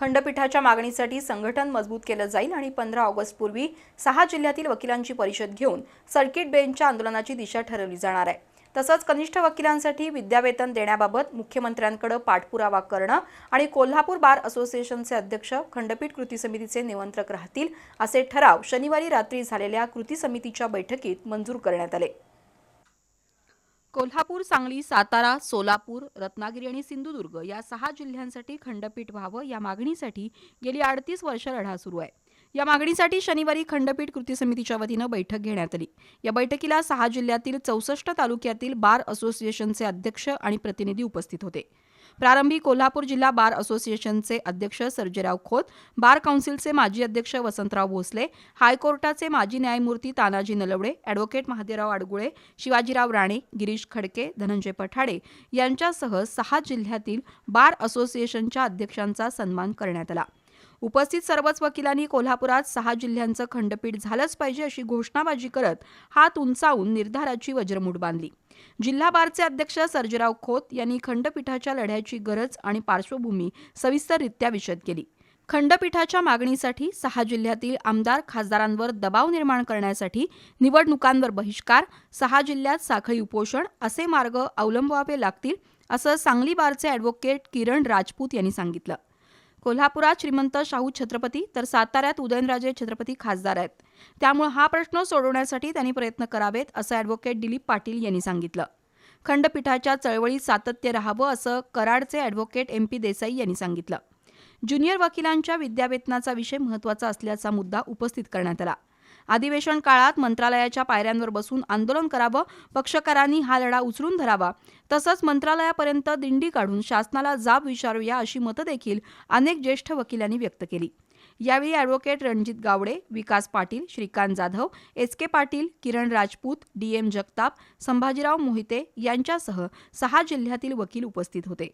खंडपीठाच्या मागणीसाठी संघटन मजबूत केलं जाईल आणि पंधरा ऑगस्टपूर्वी सहा जिल्ह्यातील वकिलांची परिषद घेऊन सर्किट बेंचच्या आंदोलनाची दिशा ठरवली जाणार आहे. तसंच कनिष्ठ वकिलांसाठी विद्यावेतन देण्याबाबत मुख्यमंत्र्यांकडे पाठपुरावा करणं आणि कोल्हापूर बार असोसिएशनचे अध्यक्ष खंडपीठ कृती समितीचे निमंत्रक राहतील असे ठराव शनिवारी रात्री झालेल्या कृती समितीच्या बैठकीत मंजूर करण्यात आले. कोल्हापूर सांगली सातारा सोलापूर रत्नागिरी आणि सिंधुदुर्ग या सहा जिल्ह्यांसाठी खंडपीठ व्हावं या मागणीसाठी गेली अडतीस वर्ष लढा सुरू आहे. या मागणीसाठी शनिवारी खंडपीठ कृती समितीच्या वतीनं बैठक घेण्यात आली. या बैठकीला सहा जिल्ह्यातील चौसष्ट तालुक्यातील बार असोसिएशनचे अध्यक्ष आणि प्रतिनिधी उपस्थित होते. प्रारंभी कोल्हापूर जिल्हा बार असोसिएशनचे अध्यक्ष सर्जेराव खोत बार काउन्सिलचे माजी अध्यक्ष वसंतराव भोसले हायकोर्टाचे माजी न्यायमूर्ती तानाजी नलवडे अॅडव्होकेट महादेवराव आडगुळे शिवाजीराव राणे गिरीश खडके धनंजय पठाडे यांच्यासह सहा जिल्ह्यातील बार असोसिएशनच्या अध्यक्षांचा सन्मान करण्यात आला. उपस्थित सर्वच वकिलांनी कोल्हापुरात सहा जिल्ह्यांचं खंडपीठ झालंच पाहिजे अशी घोषणाबाजी करत हात उंचावून निर्धाराची वज्रमूठ बांधली. जिल्हा बारचे अध्यक्ष सर्जेराव खोत यांनी खंडपीठाच्या लढ्याची गरज आणि पार्श्वभूमी सविस्तररित्या विशद केली. खंडपीठाच्या मागणीसाठी सहा जिल्ह्यातील आमदार खासदारांवर दबाव निर्माण करण्यासाठी निवडणुकांवर बहिष्कार सहा जिल्ह्यात साखळी उपोषण असे मार्ग अवलंबावे लागतील असं सांगली बारचे ॲडव्होकेट किरण राजपूत यांनी सांगितलं. कोल्हापुरात श्रीमंत शाहू छत्रपती तर साताऱ्यात उदयनराजे छत्रपती खासदार आहेत. त्यामुळे हा प्रश्न सोडवण्यासाठी त्यांनी प्रयत्न करावेत असं ॲडव्होकेट दिलीप पाटील यांनी सांगितलं. खंडपीठाच्या चळवळीत सातत्य राहावं असं कराडचे ॲडव्होकेट एम पी देसाई यांनी सांगितलं. ज्युनियर वकिलांच्या विद्यावेतनाचा विषय महत्त्वाचा असल्याचा मुद्दा उपस्थित करण्यात आला. अधिवेशन काळात मंत्रालयाच्या पायऱ्यांवर बसून आंदोलन करावं पक्षकारांनी हा लढा उचलून धरावा. तसंच मंत्रालयापर्यंत दिंडी काढून शासनाला जाब विचारूया अशी मतं देखील अनेक ज्येष्ठ वकिलांनी व्यक्त केली. यावेळी advocate Ranjit Gawade Vikas Patil Shrikant Jadhav S K Patil Kiran Rajput D M Jagtap Sambhajirao Mohite यांच्यासह सहा जिल्ह्यातील वकील उपस्थित होते.